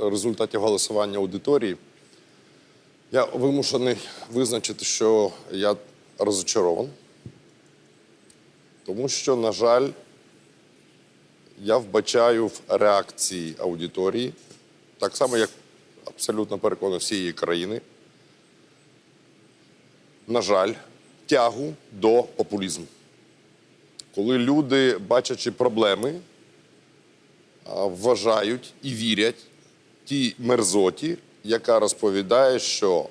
результатів голосування аудиторії, я вимушений визначити, що я розочарован. Тому що, на жаль, я вбачаю в реакції аудиторії, так само, як абсолютно переконаний всієї країни, на жаль, тягу до популізму. Коли люди, бачачи проблеми, вважають і вірять тій мерзоті, яка розповідає, що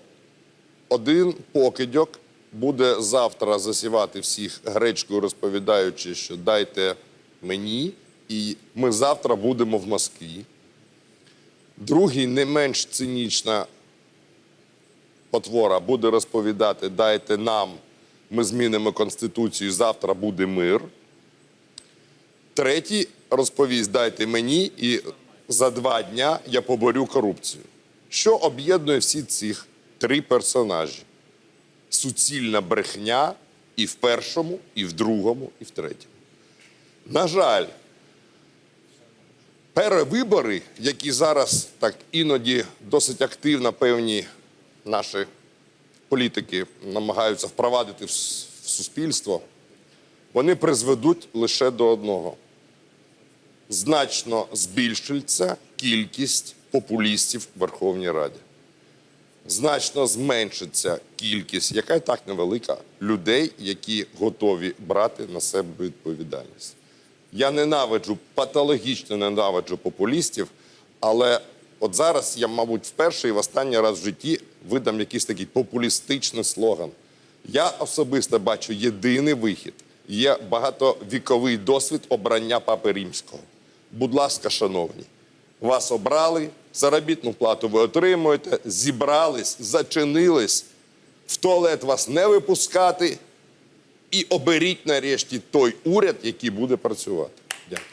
один покидьок буде завтра засівати всіх гречкою, розповідаючи, що дайте мені, і ми завтра будемо в Москві. Другий, не менш цинічна потвора, буде розповідати: дайте нам, ми змінимо Конституцію, завтра буде мир. Третій розповість: дайте мені, і за два дня я поборю корупцію. Що об'єднує всі цих три персонажі? Суцільна брехня і в першому, і в другому, і в третьому. На жаль, перевибори, які зараз так іноді досить активно певні наші політики намагаються впровадити в суспільство, вони призведуть лише до одного. Значно збільшиться кількість популістів в Верховній Раді. Значно зменшиться кількість, яка і так невелика, людей, які готові брати на себе відповідальність. Я ненавиджу, патологічно ненавиджу популістів, але от зараз я, мабуть, вперше і в останній раз в житті видам якийсь такий популістичний слоган. Я особисто бачу єдиний вихід. Є багатовіковий досвід обрання папи римського. Будь ласка, шановні, вас обрали, заробітну плату ви отримуєте, зібрались, зачинились, в туалет вас не випускати і оберіть нарешті той уряд, який буде працювати. Дякую.